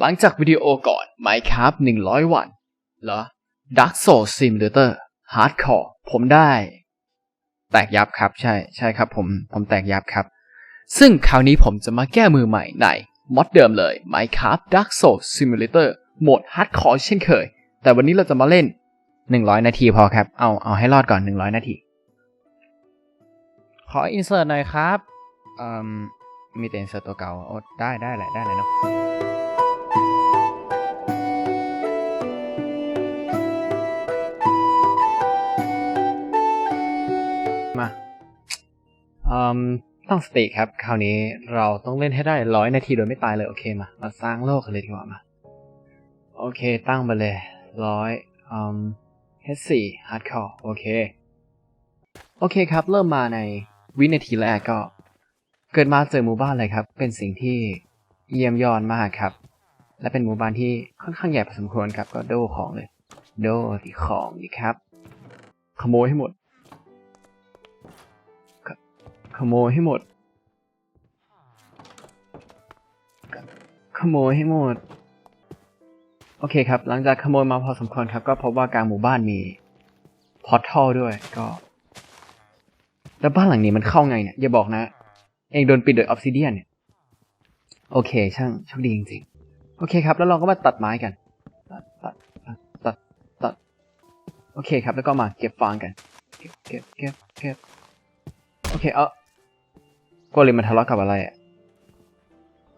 หลังจากวิดีโอก่อน Minecraft 100 วัน เหรอ Dark Souls Simulator Hardcore ผมได้ แตกยับครับ ใช่ ใช่ครับ ผม ผมแตกยับครับ ซึ่งคราวนี้ผมจะมาแก้มือใหม่ในมอดเดิมเลย Minecraft Dark Souls Simulator โหมด Hardcore เช่นเคย แต่วันนี้เราจะมาเล่น 100 นาทีพอครับ เอา เอาให้รอดก่อน 100 นาที ขออินเสิร์ตหน่อยครับอืมมีแต่อินเสิร์ตตัวเก่าโอ้ได้ได้แหละ ได้เลยเนาะ ต้องสติครับ คราวนี้เราต้องเล่นให้ได้ร้อยนาทีโดยไม่ตายเลยโอเคมา มาสร้างโลกกันเลยดีกว่ามา โอเค ตั้งไปเลยร้อยอืม H4 hardcore โอเค โอเคครับ เริ่มมาในวินาทีแรกก็ เกิดมาเจอหมู่บ้านเลยครับ เป็นสิ่งที่เยี่ยมยอนมากครับ และเป็นหมู่บ้านที่ค่อนข้างใหญ่พอสมควรครับ ก็โดของเลย โดที่ของดีครับ ขโมยให้หมด ขโมยให้หมด ขโมยให้หมด โอเคครับ หลังจากขโมยมาพอสมควรครับ ก็พบว่ากลางหมู่บ้านมีพอร์ทัลด้วยก็แล้วบ้านหลังนี้มันเข้าไงเนี่ยอย่าบอกนะ เองโดนปิดโดยออ s ซิเดียนเนี่ยโอเค ช่างโชคดีจริงๆ โอเคครับ แล้วเราก็มาตัดไม้กัน ตัดตัดตัดตัด โอเคครับ แล้วก็มาเก็บฟางกัน เก็บเก็บเก็บเก็บโอเค เออ กเลมมันทะเลาะกับอะไรอะ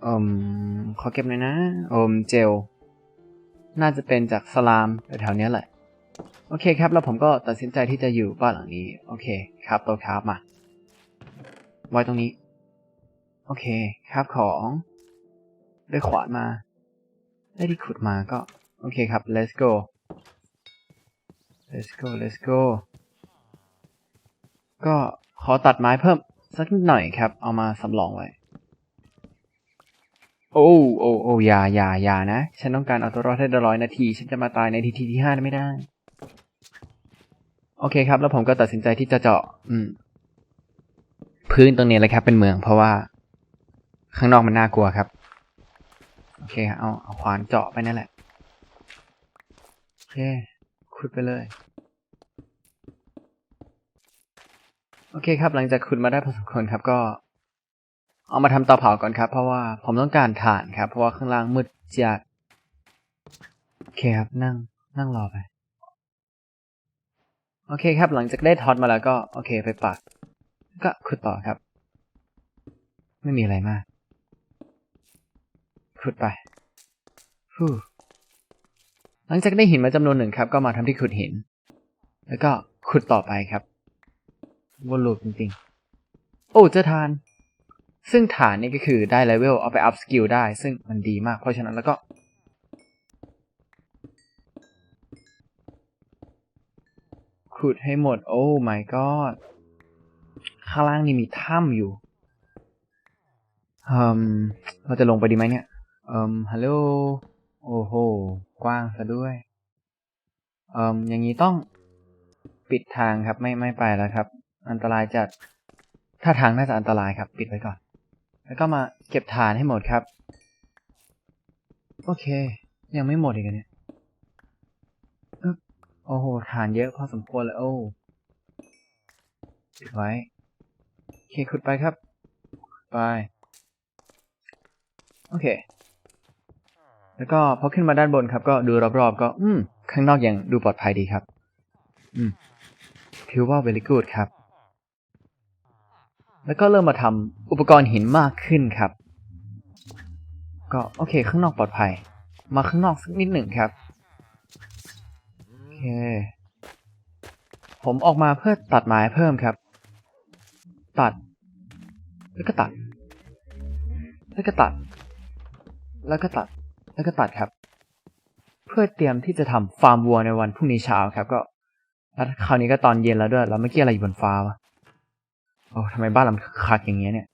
อืมขอเก็บหน่อยนะอมเจล น่าจะเป็นจากสลามแถวๆเนี้ยแหละ โอเคครับ แล้วผมก็ตัดสินใจที่จะอยู่บ้านหลังนี้ โอเคครับตัวครับมา ไว้ตรงนี้ โอเคครับของได้ขวานมา ได้ที่ขุดมาก็ โอเคครับ let's go let's go let's go ก็ขอตัดไม้เพิ่ม สักนิดหน่อยครับ เอามาสำรองไว้ โอ้โอ้โอ้อยาอยาอยานะ ฉันต้องการเอาตัวรอดให้ได้ร้อยนาที ฉันจะมาตายในทีทีที่ห้าไม่ได้ โอเคครับ แล้วผมก็ตัดสินใจที่จะเจาะ อืม พื้นตรงนี้เลยครับ เป็นเมืองเพราะว่า ข้างนอกมันน่ากลัวครับ โอเคเอาเอาขวานเจาะไปนั่นแหละ โอเคขุดไปเลย โอเคครับ หลังจากขุดมาได้พอสมควรครับก็ เอามาทำเตาเผาก่อนครับ เพราะว่าผมต้องการถ่านครับ เพราะว่าข้างล่างมืดจัดโอเคครับนั่งนั่งรอไปโอเคครับ หลังจากได้ทอตมาแล้วก็โอเคไปปักก็ขุดต่อครับ ไม่มีอะไรมาก ขุดไปฟูหลังจากได้หินมาจำนวนหนึ่งครับ ก็มาทำที่ขุดหิน แล้วก็ขุดต่อไปครับ วนลูปจริงๆ โอ้เจอทาน ซึ่งฐานนี่ก็คือได้เลเวลเอาไปอัพสกิลได้ ซึ่งมันดีมาก เพราะฉะนั้นแล้วก็ ขุดให้หมด โอ้ my god ข้างล่างนี่มีถ้ำอยู่เอืมเราจะลงไปดีไหมเนี่ยเอืมฮัลโหล โอ้โห กว้างซะด้วยเอืมอย่างนี้ต้องปิดทางครับไม่ไม่ไปแล้วครับ อันตรายจัดถ้าทางน่าจะอันตรายครับ ปิดไว้ก่อน แล้วก็มาเก็บฐานให้หมดครับ โอเค ยังไม่หมดอีกเนี่ยอึ๊บโอ้โหฐานเยอะพอสมควรเลยโอ้ปิดไว้โอเคขุดไปครับ ไป โอเค แล้วก็พอขึ้นมาด้านบนครับ ก็ดูรอบๆ ก็ อืม ข้างนอกยังดูปลอดภัยดีครับ อืมถือว่า very good ครับ แล้วก็เริ่มมาทำอุปกรณ์หินมากขึ้นครับ ก็โอเค ข้างนอกปลอดภัย มาข้างนอกสักนิดหนึ่งครับโอเคผมออกมาเพื่อตัดไม้เพิ่มครับ ตัด แล้วก็ตัด แล้วก็ตัด แล้วก็ตัด แล้วก็ตัดครับ เพื่อเตรียมที่จะทำฟาร์มวัวในวันพรุ่งนี้เช้าครับ ก็แล้วคราวนี้ก็ตอนเย็นแล้วด้วย แล้วเมื่อกี้อะไรอยู่บนฟ้าวะ โอ้ทำไมบ้านเรามันคักอย่างเงี้ยเนี่ย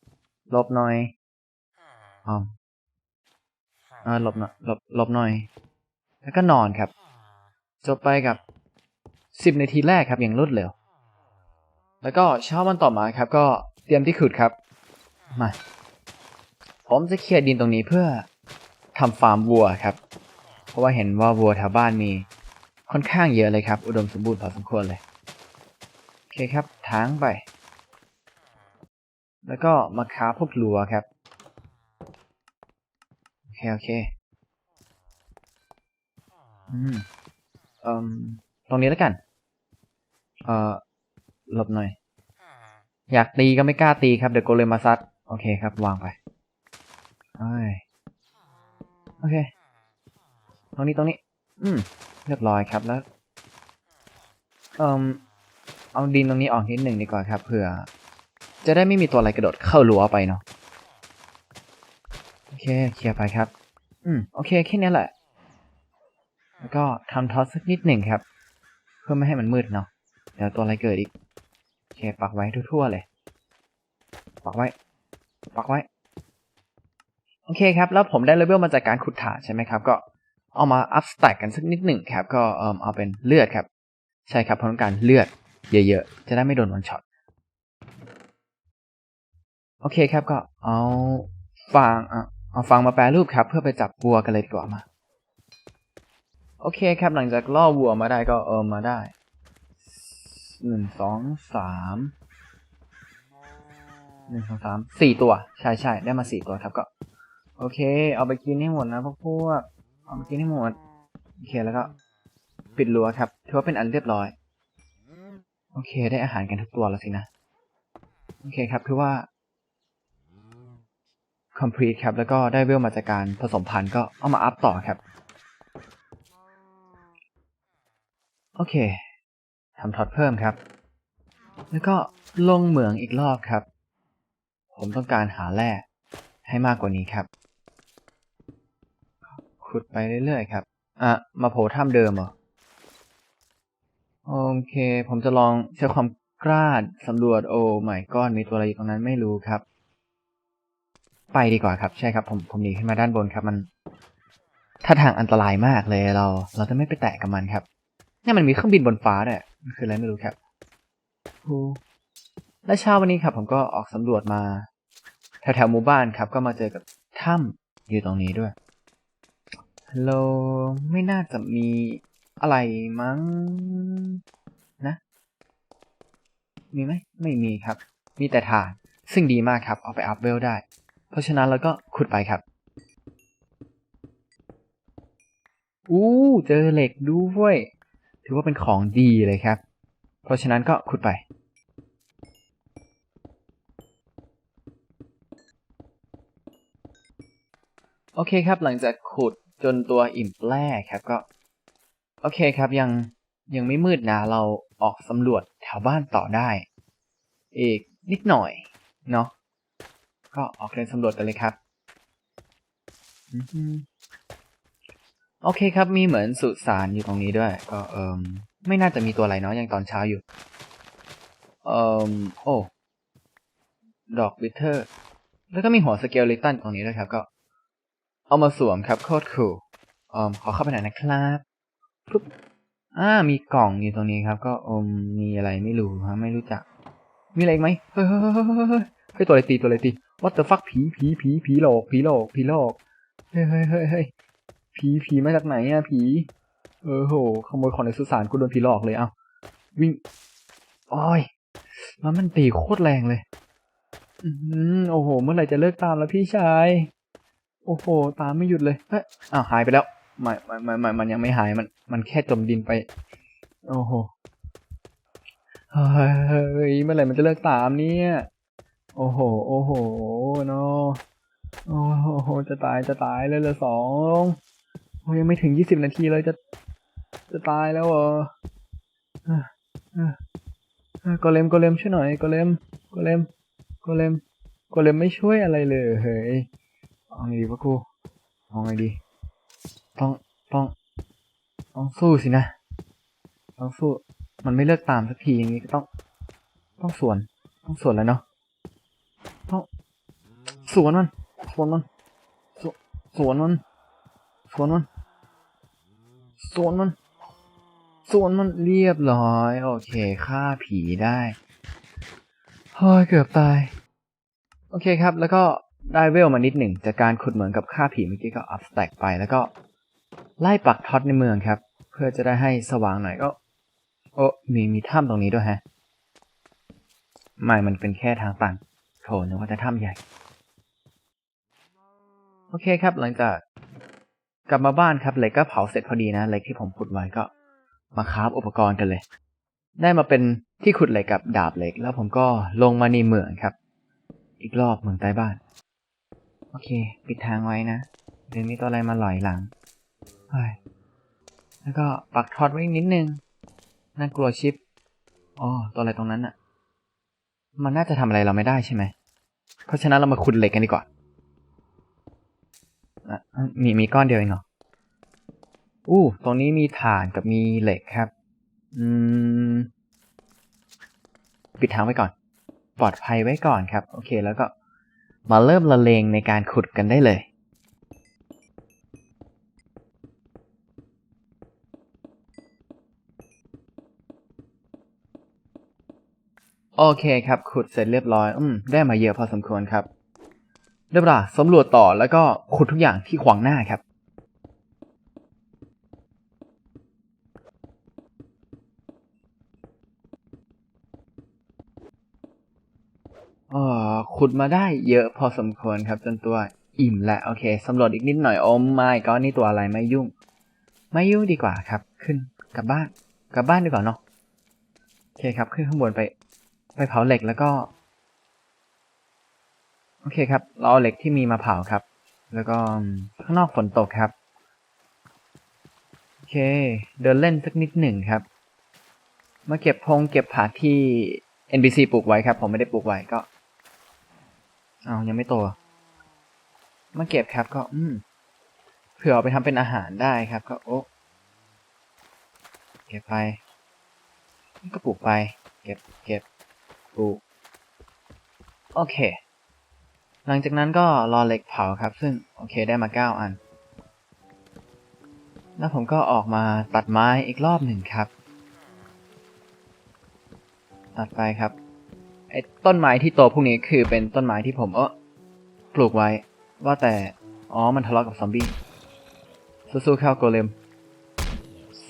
หลบหน่อยอ๋ออ่าหลบหน่อยหลบหลบหน่อย แล้วก็นอนครับ จบไปกับสิบนาทีแรกครับอย่างรวดเร็ว แล้วก็เช้าวันต่อมาครับ ก็เตรียมที่ขุดครับ มา ผมจะเคลียร์ดินตรงนี้เพื่อทำฟาร์มวัวครับ เพราะว่าเห็นว่าวัวแถวบ้านมีค่อนข้างเยอะเลยครับ อุดมสมบูรณ์พอสมควรเลย โอเคครับทางไป แล้วก็มาค้าพวกลัวครับ โอเค โอเค อืมเอ่มตรงนี้แล้วกัน เอ่อ หลบหน่อย อยากตีก็ไม่กล้าตีครับ เดี๋ยวโกเลมมาซัด โอเคครับ วางไปเอ้ยโอเค ตรงนี้ตรงนี้ อืม เรียบร้อยครับแล้ว เอ่มเอาดินตรงนี้ออกนิดหนึ่งดีกว่าครับเผื่อ จะได้ไม่มีตัวอะไรกระโดดเข้ารั้วไปเนาะโอเคเคลียร์ไปครับ อืมโอเคแค่นี้แหละ แล้วก็ทำทอสสักนิดหนึ่งครับ เพื่อไม่ให้มันมืดเนาะเดี๋ยวตัวอะไรเกิดอีกโอเคปักไว้ทั่วๆเลยปักไว้ปักไว้ โอเคครับ แล้วผมได้เลเวลมาจากการขุดฐานใช่ไหมครับ ก็เอามาอัพสแต็กกันสักนิดหนึ่งครับ ก็เอ่มเอาเป็นเลือดครับ ใช่ครับเพราะต้องการเลือดเยอะๆ จะได้ไม่โดนวันช็อต โอเคครับก็เอาฟางอะเอาฟางมาแปรรูปครับ เพื่อไปจับวัวกันเลยดีกว่ามา โอเคครับหลังจากล่อวัวมาได้ก็เออมาได้หนึ่งสองสามหนึ่งสองสามสี่ตัว ใช่ใช่ได้มาสี่ตัวครับก็ โอเค เอาไปกินให้หมดนะพวกพวกเอาไปกินให้หมดโอเคแล้วก็ ปิดรั้วครับถือว่าเป็นอันเรียบร้อย โอเค ได้อาหารกันทุกตัวแล้วสินะ โอเคครับคือว่า complete ครับ แล้วก็ได้เวลมาจากการผสมพันธุ์ก็เอามาอัพต่อครับ โอเคทำท็อตเพิ่มครับ แล้วก็ลงเหมืองอีกรอบครับ ผมต้องการหาแร่ให้มากกว่านี้ครับ ขุดไปเรื่อยๆครับ อะ มาโผล่ถ้ำเดิมเหรอ โอเค ผมจะลองใช้ความกล้าสำรวจโอ้ไม่ก้อนมีตัวอะไรอยู่ตรงนั้นไม่รู้ครับ ไปดีกว่าครับ ใช่ครับ ผมผมหนีขึ้นมาด้านบนครับมันถ้าทางอันตรายมากเลยเรา เราจะไม่ไปแตะกับมันครับเนี่ยมันมีเครื่องบินบนฟ้าเนี่ยมันคืออะไรไม่รู้ครับโอ้และเช้าวันนี้ครับ ผมก็ออกสำรวจมา แถวแถวๆหมู่บ้านครับ ก็มาเจอกับถ้ำอยู่ตรงนี้ด้วยฮัลโหลไม่น่าจะมีอะไรมั้งนะ มีไหมไม่มีครับ มีแต่ถ่าน ซึ่งดีมากครับ เอาไปอัพเวลได้ เพราะฉะนั้นเราก็ขุดไปครับ อู้เจอเหล็กด้วย ถือว่าเป็นของดีเลยครับ เพราะฉะนั้นก็ขุดไป โอเคครับหลังจากขุดจนตัวอิ่มแปร่ครับก็ โอเคครับยังยังไม่มืดนะเราออกสำรวจแถวบ้านต่อได้ อีกนิดหน่อย เนาะ ก็ออกเดินสำรวจกันเลยครับอือฮึโอเคครับมีเหมือนสุสานอยู่ตรงนี้ด้วย ก็เอิมไม่น่าจะมีตัวอะไรเนาะยังตอนเช้าอยู่ เอิมโอ้ดอกบิทเทอร์ แล้วก็มีหัวสเกลเลตันตรงนี้ด้วยครับ ก็ เอามาสวมครับโคตรคูลเอิมขอเข้าไปหน่อยนะครับปุ๊บอ่ามีกล่องอยู่ตรงนี้ครับ ก็เอมมีอะไรไม่รู้ฮะไม่รู้จัก มีอะไรอีกไหมเฮ้ยเฮ้ยเฮ้ยเฮ้ยเฮ้ยเฮ้ยตัวอะไรตีตัวอะไรตี what the fuck ผีผีผีผีหลอกผีหลอกผีหลอกเฮ้ยเฮ้ยเฮ้ยเฮ้ยผีผีมาจากไหนอะผี เออโหขโมยของในสุสานกูโดนผีหลอกเลยเอ้าวิ่งโอ้ยแล้วมันตีโคตรแรงเลย อืมโอ้โห เมื่อไหร่จะเลิกตามแล้วพี่ชาย โอ้โห ตามไม่หยุดเลยเฮ้ยอ้าวหายไปแล้วม่ไม่ไม่ไม่มันยังไม่หายมัน มันแค่จมดินไป โอ้โหเฮ้ยเมื่อไหร่มันจะเลิกตามเนี่ย โอ้โห โอ้โหเนาะโอ้โห จะตาย จะตายเลยลยสองยังไม่ถึงยี่สิบนาทีเลยจะ จะตายแล้วเหรอเอ่อเอ่อเอ่อโกเลมกเลมช่วยหน่อยโกเลมโกเลมโกเลมโกเลมไม่ช่วยอะไรเลยเฮ้ยเอาไงดีวะกูเอาไงดี ต้อง ต้อง ต้องสู้สินะ ต้องสู้ มันไม่เลิกตามสักทีอย่างนี้ก็ต้อง ต้องสวน ต้องสวนแล้วเนาะ ต้องสวนมัน สวนมันสวสวนมัน สวนมัน สวนมัน สวนมันเรียบร้อย โอเคฆ่าผีได้เฮ้ยเกือบตาย โอเคครับ แล้วก็ได้เวลมานิดหนึ่ง จากการขุดเหมืองกับฆ่าผีเมื่อกี้ก็อัพสแต็กไปแล้วก็ ไล่ปักท็อตในเมืองครับ เพื่อจะได้ให้สว่างหน่อยก็โอ้มีมีถ้ำตรงนี้ด้วยฮะ ไม่มันเป็นแค่ทางตัน โถนึกว่าจะถ้ำใหญ่ โอเคครับ หลังจากกลับมาบ้านครับเหล็กก็เผาเสร็จพอดีนะเหล็กที่ผมขุดไว้ก็มาคราฟอุปกรณ์กันเลย ได้มาเป็นที่ขุดเหล็กกับดาบเหล็ก แล้วผมก็ลงมาในเหมืองครับ อีกรอบเหมืองใต้บ้าน โอเค ปิดทางไว้นะเดี๋ยวมีตัวอะไรมาหลอยหลังเฮ้ยแล้วก็ปักทอดไว้นิดนึงน่ากลัวชิปอ๋อตัวอะไรตรงนั้นอะ มันน่าจะทำอะไรเราไม่ได้ใช่ไหม เพราะฉะนั้นเรามาขุดเหล็กกันดีกว่ามีมีก้อนเดียวเองเหรอ อู้ ตรงนี้มีถ่านกับมีเหล็กครับ อืม ปิดทางไว้ก่อน ปลอดภัยไว้ก่อนครับ โอเค แล้วก็มาเริ่มละเลงในการขุดกันได้เลย โอเคครับ ขุดเสร็จเรียบร้อย อืม ได้มาเยอะพอสมควรครับเรียบร้อยสำรวจต่อแล้วก็ขุดทุกอย่างที่ขวางหน้าครับ เออขุดมาได้เยอะพอสมควรครับ จนตัวอิ่มและโอเคสำรวจอีกนิดหน่อยโอ้ไม่ก็นี่ตัวอะไรไม่ยุ่ง ไม่ยุ่งดีกว่าครับ ขึ้นกลับบ้านกลับบ้านดีกว่าเนาะโอเคครับ ขึ้นข้างบนไป ไปเผาเหล็กแล้วก็ โอเคครับ เราเอาเหล็กที่มีมาเผาครับ แล้วก็ข้างนอกฝนตกครับ โอเค เดินเล่นสักนิดหนึ่งครับ มาเก็บพงเก็บผักที่ NPC ปลูกไว้ครับ ผมไม่ได้ปลูกไว้ก็ เอายังไม่โต มาเก็บครับก็ อืมเผื่อเอาไปทำเป็นอาหารได้ครับ ก็โอ้เก็บไป ก็ปลูกไป เก็บ เก็บ ปลูก โอเค หลังจากนั้นก็รอเหล็กเผาครับ ซึ่งโอเคได้มาเก้าอัน แล้วผมก็ออกมาตัดไม้อีกรอบหนึ่งครับ ตัดไปครับ ไอ้ต้นไม้ที่โตพวกนี้คือเป็นต้นไม้ที่ผมเออปลูกไว้ ว่าแต่ อ๋อ มันทะเลาะกับซอมบี้ สู้ๆเข้าโกเลม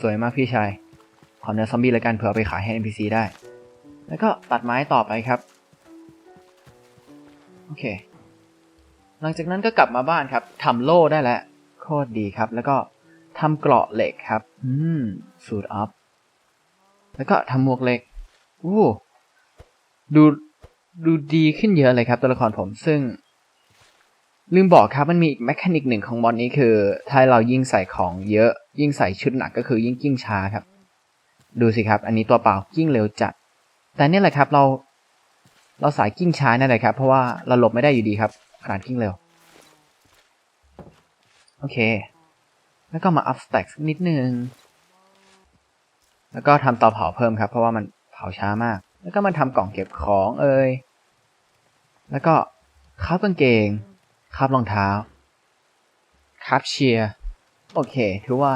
สวยมากพี่ชาย ขอเนื้อซอมบี้แล้วกันเผื่อเอาไปขายให้ NPC ได้ แล้วก็ตัดไม้ต่อไปครับ โอเค หลังจากนั้นก็กลับมาบ้านครับทำโล่ได้แล้วโคตรดีครับ แล้วก็ทำเกราะเหล็กครับ อืม สูตรอัพ แล้วก็ทำหมวกเหล็กอู้ดูดูดีขึ้นเยอะเลยครับ ตัวละครผมซึ่ง ลืมบอกครับมันมีอีกแมคานิกหนึ่งของมอนนี้คือ ถ้าเรายิ่งใส่ของเยอะ ยิ่งใส่ชุดหนักก็คือยิ่งกิ้งช้าครับ ดูสิครับ อันนี้ตัวเปล่ากิ้งเร็วจัด แต่เนี่ยแหละครับเราเราสายกิ้งช้านั่นแหละครับ เพราะว่าเราหลบไม่ได้อยู่ดีครับการกิ้งเร็ว โอเค แล้วก็มาอัพสแต็กนิดนึง แล้วก็ทำเตาเผาเพิ่มครับ เพราะว่ามันเผาช้ามาก แล้วก็มาทำกล่องเก็บของเอ่ยแล้วก็คาบกางเกงคาบรองเท้าคาบเชียร์ โอเค ถือว่า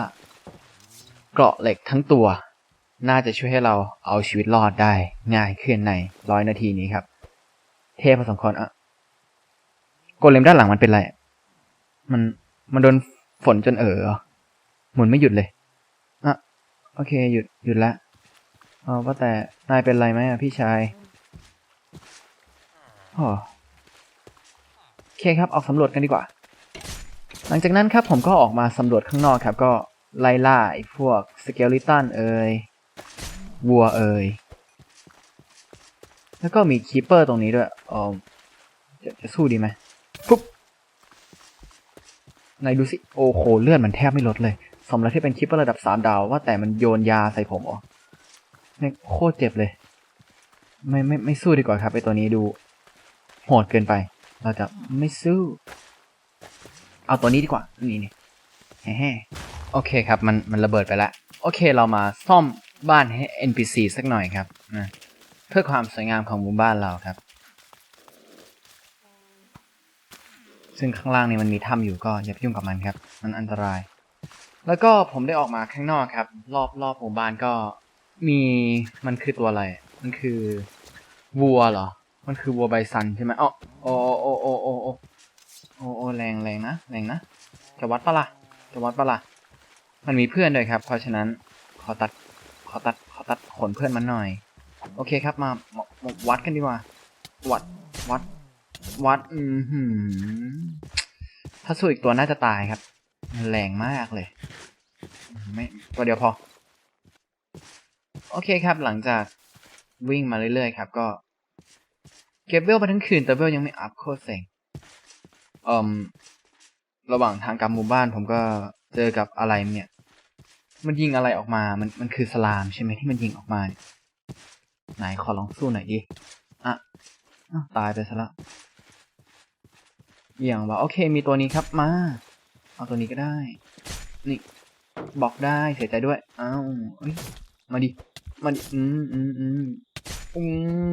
เกราะเหล็กทั้งตัว น่าจะช่วยให้เราเอาชีวิตรอดได้ง่ายขึ้นในร้อยนาทีนี้ครับ เทพพอสมควรอะโกเลมด้านหลังมันเป็นไร มันมันโดนฝนจนเออหรอหมุนไม่หยุดเลยอะโอเคหยุดหยุดละอ๋อว่าแต่นายเป็นไรไหมอะพี่ชายอ๋อโอเคครับออกสำรวจกันดีกว่า หลังจากนั้นครับผมก็ออกมาสำรวจข้างนอกครับ ก็ไล่ล่าพวกสเกลิตันเอ่ย วัวเอ่ยแล้วก็มีคีเปอร์ตรงนี้ด้วยอ๋อจะจะสู้ดีไหมปุ๊บนายดูสิโอ้โหเลือดมันแทบไม่ลดเลยสมแล้วที่เป็นคีเปอร์ระดับสามดาวว่าแต่มันโยนยาใส่ผมอ๋อนี่โคตรเจ็บเลย ไม่ไม่ไม่สู้ดีกว่าครับไอตัวนี้ดูโหดเกินไป เราจะไม่สู้ เอาตัวนี้ดีกว่า นี่นี่แฮ่โอเคครับ มันมันระเบิดไปแล้ว โอเคเรามาซ่อม บ้านให้ NPC สักหน่อยครับนะเพื่อความสวยงามของหมู่บ้านเราครับ ซึ่งข้างล่างนี่มันมีถ้ำอยู่ก็อย่าไปยุ่งกับมันครับ มันอันตราย แล้วก็ผมได้ออกมาข้างนอกครับ รอบรอบหมู่บ้านก็มีมันคือตัวอะไร มันคือวัวเหรอ มันคือวัวไบซันใช่ไหมอ๋อโอ้โอ้โอ้โอ้โอ้โอ้โอ้แรงแรงนะแรงนะจะวัดปะล่ะจะวัดปะล่ะมันมีเพื่อนด้วยครับ เพราะฉะนั้นขอตัด ขอตัดขอตัดขนเพื่อนมันหน่อย โอเคครับมามามาวัดกันดีกว่า วัดวัด วัดอืมหืมถ้าสู้อีกตัวน่าจะตายครับ แรงมากเลย ไม่ตัวเดียวพอ โอเคครับหลังจากวิ่งมาเรื่อยๆครับ ก็เก็บเวลไปทั้งคืนแต่เวลยังไม่อัพโคตรเซ็งเอ่มระหว่างทางกลับหมู่บ้านผมก็เจอกับอะไรเนี่ย มันยิงอะไรออกมา มันมันคือสลามใช่ไหมที่มันยิงออกมาเนี่ยไหนขอลองสู้หน่อยดิ อะตายไปซะละเยี่ยงว่าโอเคมีตัวนี้ครับมา เอาตัวนี้ก็ได้ นี่บอกได้เสียใจด้วย อ้าวเอ้ยมาดิ มาดิ อืมอืมอืมอื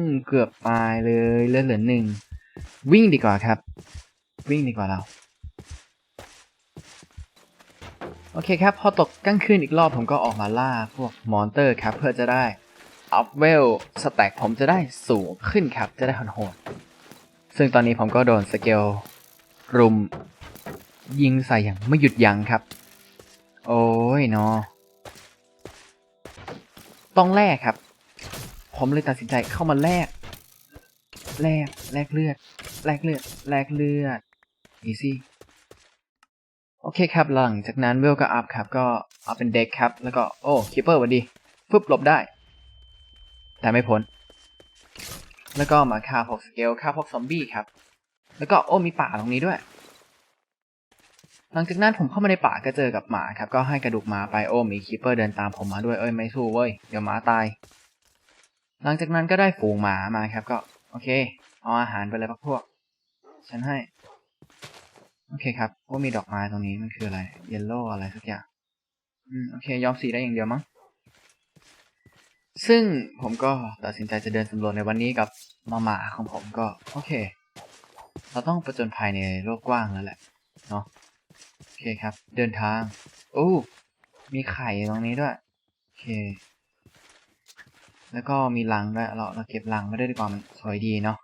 มเกือบตายเลยเลือดเหลือหนึ่ง วิ่งดีกว่าครับ วิ่งดีกว่าเรา โอเคครับ พอตกกลางคืนอีกรอบผมก็ออกมาล่าพวกมอนเตอร์ครับ เพื่อจะได้อัพเวลสแต็กผมจะได้สูงขึ้นครับ จะได้โหดซึ่งตอนนี้ผมก็โดนสเกลรุม ยิงใส่อย่างไม่หยุดยั้งครับ โอ้ยเนาะต้องแลกครับ ผมเลยตัดสินใจเข้ามาแลกแลกแลกเลือดแลกเลือดแลกเลือด easy โอ เคครับหลังจากนั้นเวลก็อัพครับก็เอาเป็นเด็กครับ แล้วก็โอ้คิปเปอร์วันดีฟึบหลบได้ แต่ไม่พ้นแล้วก็มาฆ่าพวกสเกลฆ่าพวกซอมบี้ครับ แล้วก็โอ้มีป่าตรงนี้ด้วย หลังจากนั้นผมเข้ามาในป่าก็เจอกับหมาครับ ก็ให้กระดูกหมาไปโอ้มีคิปเปอร์เดินตามผมมาด้วยเอ้ยไม่สู้เว้ยเดี๋ยวหมาตาย หลังจากนั้นก็ได้ฝูงหมามาครับ ก็โอเค เอาอาหารไปเลยพักพวก ฉันให้ โอเคครับว่ามีดอกไม้ตรงนี้มันคืออะไร เยลโล่อะไรสักอย่าง อืม โอเคยอมสีได้อย่างเดียวมั้ง ซึ่งผมก็ตัดสินใจจะเดินสำรวจในวันนี้กับมาหมาของผมก็ โอเค เราต้องประจนภัยในโลกกว้างแล้วแหละ เนาะโอเคครับ เดินทาง โอ้ มีไข่ตรงนี้ด้วย โอเค แล้วก็มีลังด้วย เราเราเก็บลังไม่ได้ดีกว่ามันสวยดีเนาะ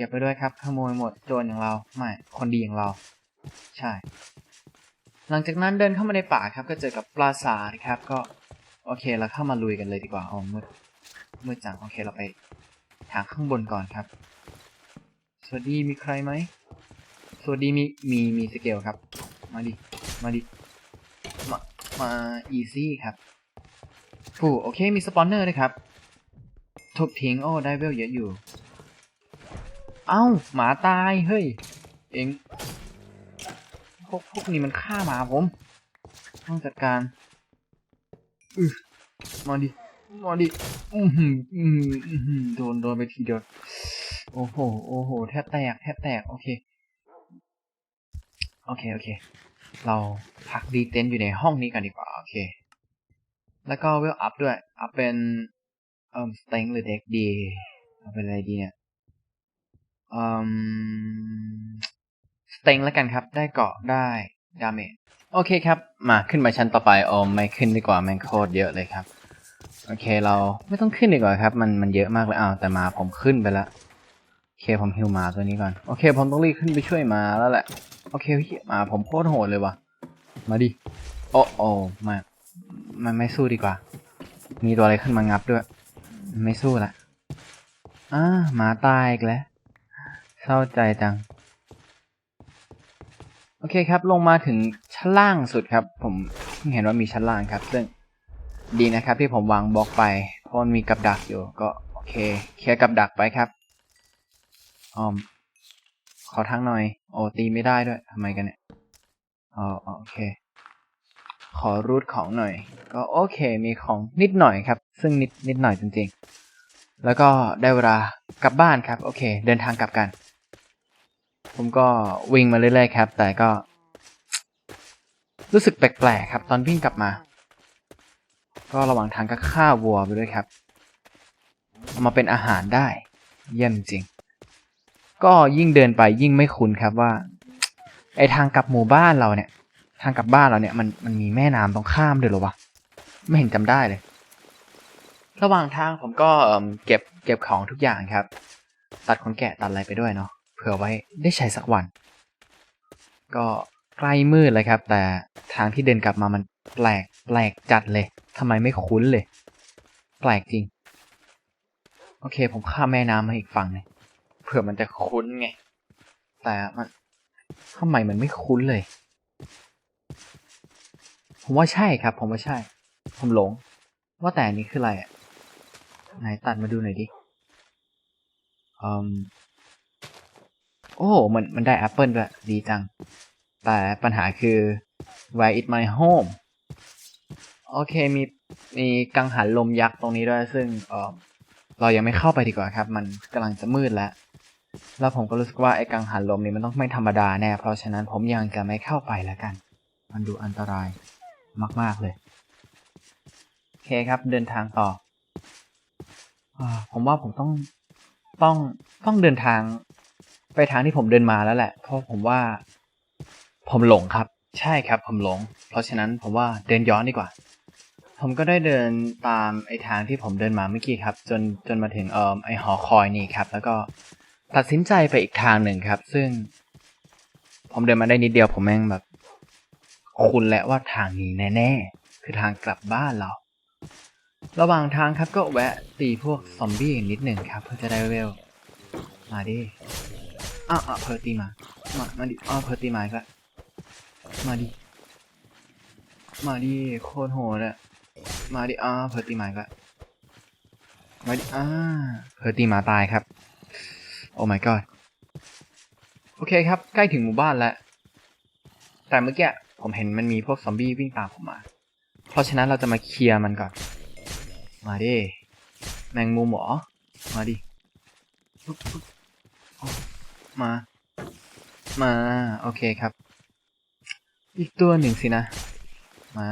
เก็บไปด้วยครับขโมยหมดโจรอย่างเราไม่คนดีอย่างเรา ใช่ หลังจากนั้นเดินเข้ามาในป่าครับ ก็เจอกับปราสาทครับ ก็โอเคเราเข้ามาลุยกันเลยดีกว่าอ๋อมืดมืดจังโอเคเราไปทางข้างบนก่อนครับ สวัสดีมีใครไหมสวัสดีมีมีมีสเกลครับ มาดิมาดิมามาอีซี่ครับฟูโอเคมีสปอนเนอร์ด้วยครับทุบทิ้งโอ้ได้เวลเยอะอยู่ เอ้า หมาตาย เฮ้ย เองพวกพวกนี้มันฆ่าหมาผม ต้องจัดการอือมาดิ มาดิ อือหืออือหืออื้อหืโดน โดนไปทีเดียว โอ้โห โอ้โห แทบแตก แทบแตก โอเค โอเค โอเค เราพักดีเต็นท์อยู่ในห้องนี้กันดีกว่า โอเค แล้วก็เวลอัพด้วย อัพเป็น เอ่อ สเต็งหรือเด็กดี เอาเป็นอะไรดีเนี่ย สเต็งแล้วกันครับ ได้เกาะได้ดาเมจโอเคครับ มาขึ้นมาชั้นต่อไปโอมไม่ขึ้นดีกว่าแม่งโคตรเยอะเลยครับ โอเคเราไม่ต้องขึ้นดีกว่าครับ มันมันเยอะมากเลยอ้าวแต่มาผมขึ้นไปแล้วโอเคผมฮิวมาตัวนี้ก่อน โอเค ผมต้องรีบขึ้นไปช่วยมาแล้วแหละ โอเคเฮียหมาผมโคตรโหดเลยว่ะ มาดิ โอ้โอ้ไมามันไม่สู้ดีกว่า มีตัวอะไรขึ้นมางับด้วย ไม่สู้ละอ่าหมาตายอีกแล้ว เศร้าใจจัง โอเคครับ ลงมาถึงชั้นล่างสุดครับ ผมเห็นว่ามีชั้นล่างครับ ซึ่งดีนะครับที่ผมวางบล็อกไป เพราะมันมีกับดักอยู่ ก็โอเค เคลียร์กับดักไปครับออมขอทางหน่อย โอ้ตีไม่ได้ด้วยทำไมกันเนี่ยอ๋อโอเค ขอรูทของหน่อย ก็โอเค มีของนิดหน่อยครับ ซึ่งนิดนิดหน่อยจริง ๆ แล้วก็ได้เวลากลับบ้านครับ โอเค เดินทางกลับกัน ผมก็วิ่งมาเรื่อยๆครับ แต่ก็ รู้สึกแปลกๆครับ ตอนวิ่งกลับมา ก็ระหว่างทางก็ฆ่าวัวไปด้วยครับเอามาเป็นอาหารได้ เยี่ยมจริง ก็ยิ่งเดินไปยิ่งไม่คุ้นครับว่าไอทางกลับหมู่บ้านเราเนี่ย ทางกลับบ้านเราเนี่ยมันมันมีแม่น้ำต้องข้ามด้วยหรอวะไม่เห็นจำได้เลย ระหว่างทางผมก็เก็บเก็บของทุกอย่างครับ ตัดขนแกะตัดอะไรไปด้วยเนาะ เผื่อไว้ได้ใช้สักวัน ก็ใกล้มืดเลยครับ แต่ทางที่เดินกลับมามันแปลกแปลกจัดเลยทำไมไม่คุ้นเลย แปลกจริง โอเค ผมข้ามแม่น้ำมาอีกฝั่งหนึงเผื่อมันจะคุ้นไง แต่มันทำไมมันไม่คุ้นเลย ผมว่าใช่ครับ ผมว่าใช่ ผมหลง ว่าแต่อันนี้คืออะไรอะ ไหนตัดมาดูหน่อยดิอืม โอ้มันมันได้แอปเปิลด้วยดีจัง แต่ปัญหาคือ where is my home โอเคมีมีกังหันลมยักษ์ตรงนี้ด้วย ซึ่งเออเรายังไม่เข้าไปดีกว่าครับ มันกำลังจะมืดแล้ว แล้วผมก็รู้สึกว่าไอ้กังหันลมนี้มันต้องไม่ธรรมดาแน่ เพราะฉะนั้นผมยังจะไม่เข้าไปแล้วกัน มันดูอันตรายมาก ๆ เลยโอเคครับเดินทางต่ออผมว่าผมต้องต้องต้องเดินทาง ไปทางที่ผมเดินมาแล้วแหละ เพราะผมว่า ผมหลงครับ ใช่ครับ ผมหลง เพราะฉะนั้นผมว่าเดินย้อนดีกว่า ผมก็ได้เดินตามไอ้ทางที่ผมเดินมาเมื่อกี้ครับ จนจนมาถึงเอ่อไอ้หอคอยนี่ครับ แล้วก็ตัดสินใจไปอีกทางหนึ่งครับ ซึ่ง ผมเดินมาได้นิดเดียวผมแม่งแบบ คุณแหละว่าทางนี้แน่ๆคือทางกลับบ้านเราระหว่างทางครับก็แวะตีพวกซอมบี้นิดหนึ่งครับ เพื่อจะได้เวล มาดิ อ้าวอ้าวเพอร์ตีมา มา มาดิ อ้าวเพอร์ตีมาอีก็มาดิ มาดิ โคตรโหดอะมาดิ อ้าวเพอร์ตีมาอีก็มาดิ อ้าเพอร์ตีมาตายครับ โอ้ my god โอเคครับ ใกล้ถึงหมู่บ้านแล้ว แต่เมื่อกี้ผมเห็นมันมีพวกซอมบี้วิ่งตามผมมา เพราะฉะนั้นเราจะมาเคลียร์มันก่อน มาดิ แมงมุมหรอมาดิ มา มา โอเคครับ อีกตัวหนึ่งสินะ มา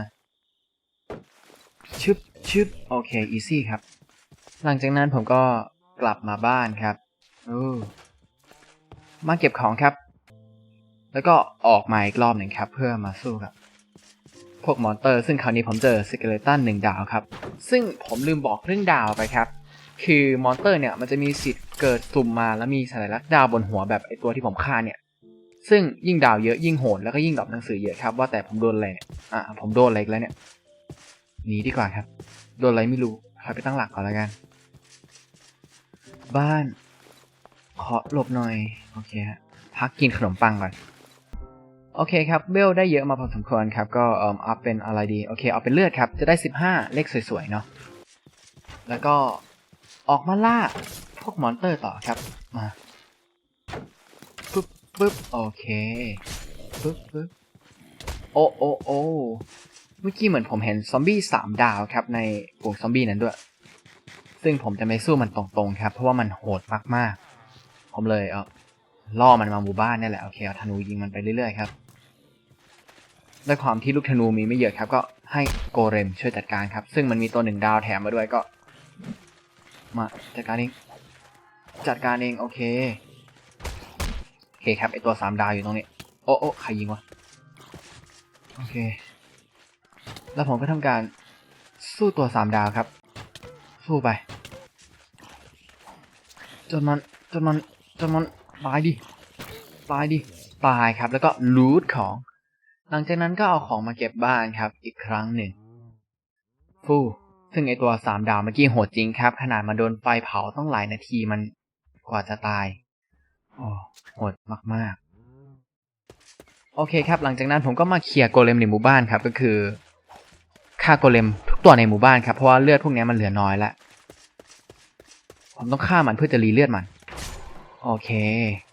ชึบชึบโอเค อีซี่ครับ หลังจากนั้นผมก็กลับมาบ้านครับโอ้มาเก็บของครับ แล้วก็ออกมาอีกรอบหนึ่งครับ เพื่อมาสู้กับ พวกมอนเตอร์ ซึ่งคราวนี้ผมเจอสเกเลตันหนึ่งดาวครับ ซึ่งผมลืมบอกเรื่องดาวไปครับ คือมอนเตอร์เนี่ยมันจะมีสิทธิ์เกิดสุ่มมาแล้วมีสัญลักษณ์ดาวบนหัวแบบไอตัวที่ผมฆ่าเนี่ย ซึ่งยิ่งดาวเยอะยิ่งโหดแล้วก็ยิ่งดอปหนังสือเยอะครับ ว่าแต่ผมโดนอะไรเนี่ยอะผมโดนอะไรแล้วเนี่ยหนีดีกว่าครับ โดนอะไรไม่รู้ถอยไปตั้งหลักก่อนแล้วกัน บ้านขอหลบหน่อยโอเคฮะพักกินขนมปังก่อนโอเคครับเบลได้เยอะมาพอสมควรครับก็เอ่ออัพเป็นอะไรดีโอเคเอาเป็นเลือดครับจะได้ 15 เลขสวยๆเนาะแล้วก็ ออกมาล่าพวกมอนเตอร์ต่อครับ มาปึ๊บปึ๊บโอเคปึ๊บปึ๊บโอโอโอเมื่อกี้เหมือนผมเห็นซอมบี้สามดาวครับในฝูงซอมบี้นั้นด้วย ซึ่งผมจะไม่สู้มันตรงๆครับ เพราะว่ามันโหดมากๆ ผมเลยเออล่อมันมาหมู่บ้านนี่แหละโอเคเอาธนูยิงมันไปเรื่อยๆครับด้วยความที่ลูกธนูมีไม่เยอะครับ ก็ให้โกเรมช่วยจัดการครับ ซึ่งมันมีตัวหนึ่งดาวแถมมาด้วยก็ มาจัดการเองจัดการเองโอเคโอเคครับไอตัวสามดาวอยู่ตรงนี้ โอ้โอ้ใครยิงวะโอเค แล้วผมก็ทำการสู้ตัวสามดาวครับ สู้ไป จนมันจนมันจนมันตายดิตายดิตายครับ แล้วก็ลูทของ หลังจากนั้นก็เอาของมาเก็บบ้านครับ อีกครั้งหนึ่งฟู ซึ่งไอตัวสามดาวเมื่อกี้โหดจริงครับ ขนาดมาโดนไฟเผาต้องหลายนาทีมันกว่าจะตายโอ้โหดมากๆ โอเคครับ หลังจากนั้นผมก็มาเคลียร์โกเลมในหมู่บ้านครับ ก็คือฆ่าโกเลมทุกตัวในหมู่บ้านครับ เพราะว่าเลือดพวกนี้มันเหลือน้อยแล้วผมต้องฆ่ามันเพื่อจะรีเลือดมัน โอเค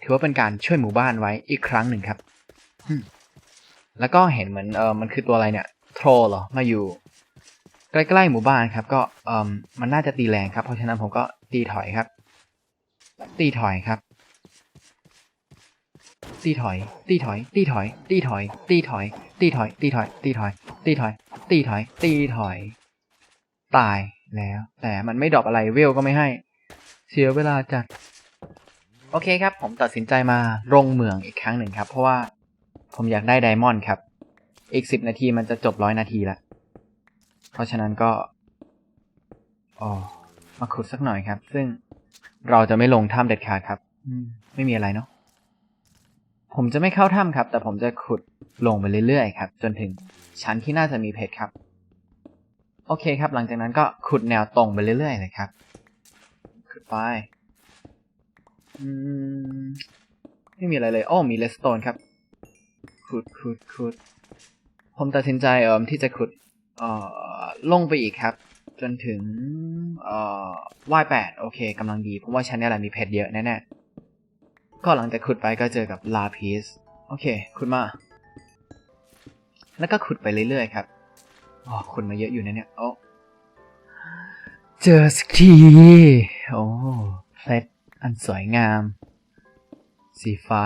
ถือว่าเป็นการช่วยหมู่บ้านไว้อีกครั้งหนึ่งครับ แล้วก็เห็นเหมือนเออมันคือตัวอะไรเนี่ย โทรเหรอ มาอยู่ ใกล้ๆหมู่บ้านครับ ก็เออมันน่าจะตีแรงครับ เพราะฉะนั้นผมก็ตีถอยครับ ตีถอยครับ ตีถอย ตีถอย ตีถอย ตีถอย ตีถอย ตีถอย ตีถอย ตีถอย ตีถอย ตีถอย ตีถอย ตายแล้ว แต่มันไม่ดรอปอะไรเวลก็ไม่ให้ เสียเวลาจัด โอเคครับ ผมตัดสินใจมาลงเมืองอีกครั้งหนึ่งครับ เพราะว่าผมอยากได้ไดมอนด์ครับ อีกสิบนาทีมันจะจบร้อยนาทีละ เพราะฉะนั้นก็อ๋อมาขุดสักหน่อยครับ ซึ่งเราจะไม่ลงถ้ำเด็ดขาดครับไม่มีอะไรเนาะผมจะไม่เข้าถ้ำครับ แต่ผมจะขุดลงไปเรื่อยๆครับ จนถึงชั้นที่น่าจะมีเพชรครับ โอเคครับ หลังจากนั้นก็ขุดแนวตรงไปเรื่อยๆเลยครับขุดไปอืมไม่มีอะไรเลยโอ้มีเลสโตนครับ ขุดขุดขุดผมตัดสินใจเอ่อที่จะขุดเอ่อ ลงไปอีกครับ จนถึงเอ่อว่ายแปดโอเคกำลังดี เพราะว่าชั้นนี้แหละมีเพชรเยอะแน่ๆก็หลังจากขุดไปก็เจอกับลาพีสโอเคขุดมา แล้วก็ขุดไปเรื่อยๆครับอ๋อขุดมาเยอะอยู่นะเนี่ยโอ้เจอสักทีโอ้เพชรอันสวยงาม สีฟ้า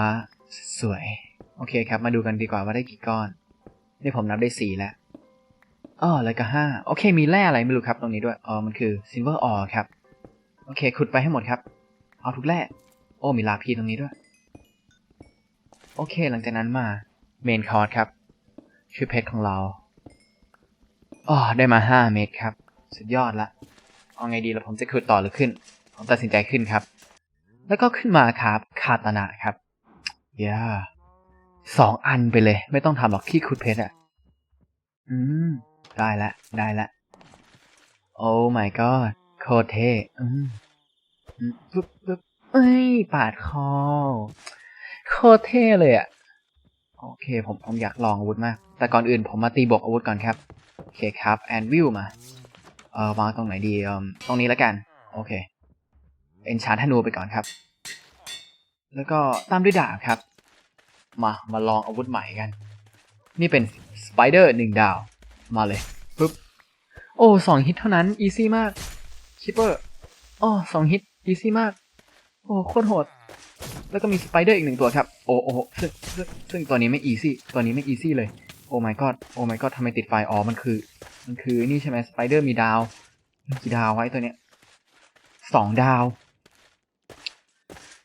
สวย โอเคครับ มาดูกันดีกว่าว่าได้กี่ก้อน นี่ผมนับได้สี่แล้ว อ๋อแล้วก็ห้าโอเค มีแร่อะไรไม่รู้ครับตรงนี้ด้วย อ๋อ มันคือซิลเวอร์ออครับ โอเค ขุดไปให้หมดครับ เอาทุกแร่ โอ้ มีลาพีตรงนี้ด้วย โอเค หลังจากนั้นมาเมนคอร์สครับ ชื่อเพชรของเรา อ๋อ ได้มาห้าเม็ดครับ สุดยอดละ เอาไงดีแล้วผมจะขุดต่อหรือขึ้น ผมตัดสินใจขึ้นครับ แล้วก็ขึ้นมาครับคาตานะครับย่าสองอันไปเลย ไม่ต้องทำหรอกที่ขุดเพชรอะ อืม ได้ละ ได้ละ โอ้ my god โคตรเท่อืมปึ๊บปึ๊บเอ้ย ปาดคอ โคตรเท่เลยอะโอเค ผมผมอยากลองอาวุธมาก แต่ก่อนอื่นผมมาตีบวกอาวุธก่อนครับ โอเคครับแอนวิลมา เออวางตรงไหนดีเออตรงนี้แล้วกัน โอเค เอนชาร์ธนูไปก่อนครับ แล้วก็ตามด้วยดาบครับ มา มาลองอาวุธใหม่กัน นี่เป็นสไปเดอร์หนึ่งดาว มาเลยปึ๊บโอ้สองฮิตเท่านั้นอีซี่มากคิปเปอร์อ๋อสองฮิตอีซี่มาก โอ้โคตรโหด แล้วก็มีสไปเดอร์อีกหนึ่งตัวครับ โอ้โอ้โหซึ่งซึ่งซึ่งตัวนี้ไม่อีซี่ตัวนี้ไม่อีซี่เลยโอ้ my god โอ้ my god ทำไมติดไฟอ๋อมันคือ มันคือนี่ใช่ไหมสไปเดอร์มีดาวมีกี่ดาวไว้ตัวเนี้ยสองดาว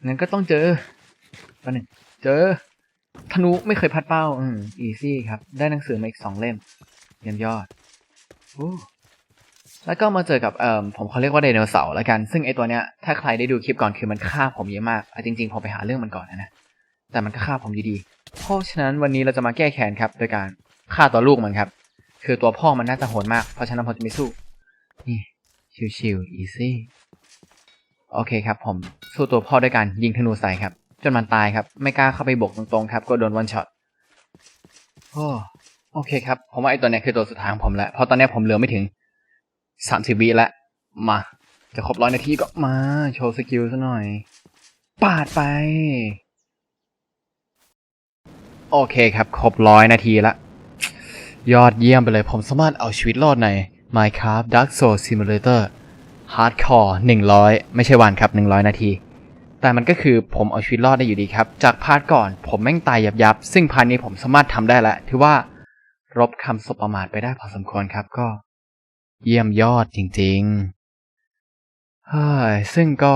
งั้นก็ต้องเจอตัวหนึ่งเจอธนูไม่เคยพัดเป้า อืมอีซี่ครับ ได้หนังสือมาอีกสองเล่ม เยี่ยมยอดโอ้แล้วก็มาเจอกับเอ่อผมเขาเรียกว่าไดโนเสาร์แล้วกัน ซึ่งไอตัวเนี้ยถ้าใครได้ดูคลิปก่อนคือมันฆ่าผมเยอะมากอะจริงๆผมไปหาเรื่องมันก่อนนะนะแต่มันก็ฆ่าผมอยู่ดี เพราะฉะนั้นวันนี้เราจะมาแก้แค้นครับ โดยการฆ่าตัวลูกมันครับ คือตัวพ่อมันน่าจะโหดมาก เพราะฉะนั้นผมจะไม่สู้ นี่ ชิวๆอีซี่โอเคครับ ผมสู้ตัวพ่อด้วยการยิงธนูใส่ครับ จนมันตายครับ ไม่กล้าเข้าไปบกตรงๆครับ ก็โดนวันช็อตโอ้ โอเคครับ ผมว่าไอตัวเนี้ยคือตัวสุดท้ายของผมแล้ว เพราะตอนนี้ผมเหลือไม่ถึงสามสิบวิแล้ว มา จะครบร้อยนาทีก็มา โชว์สกิลซะหน่อย ปาดไป โอเคครับ ครบร้อยนาทีละ ยอดเยี่ยมไปเลย ผมสามารถเอาชีวิตรอดใน Minecraft Dark Souls Simulator Hardcore 100 ไม่ใช่วันครับ 100 นาที แต่มันก็คือผมเอาชีวิตรอดได้อยู่ดีครับ จากพาร์ทก่อนผมแม่งตายยับยับ ซึ่งพาร์ทนี้ผมสามารถทำได้แล้ว ถือว่า รบคำสบประมาทไปได้พอสมควรครับก็ เยี่ยมยอดจริงๆเฮ้ยซึ่งก็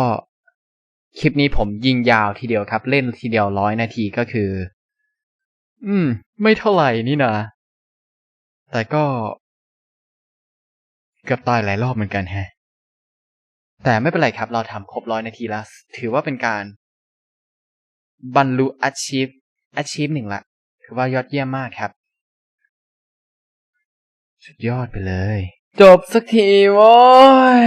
คลิปนี้ผมยิงยาวทีเดียวครับ เล่นทีเดียวร้อยนาทีก็คือ อืม ไม่เท่าไหร่นี่นะ แต่ก็ เกือบตายหลายรอบเหมือนกันแฮะ แต่ไม่เป็นไรครับ เราทำครบร้อยนาทีแล้ว ถือว่าเป็นการ บรรลุ achieve achieve หนึ่งละถือว่ายอดเยี่ยมมากครับ สุดยอดไปเลย จบสักทีโว้ย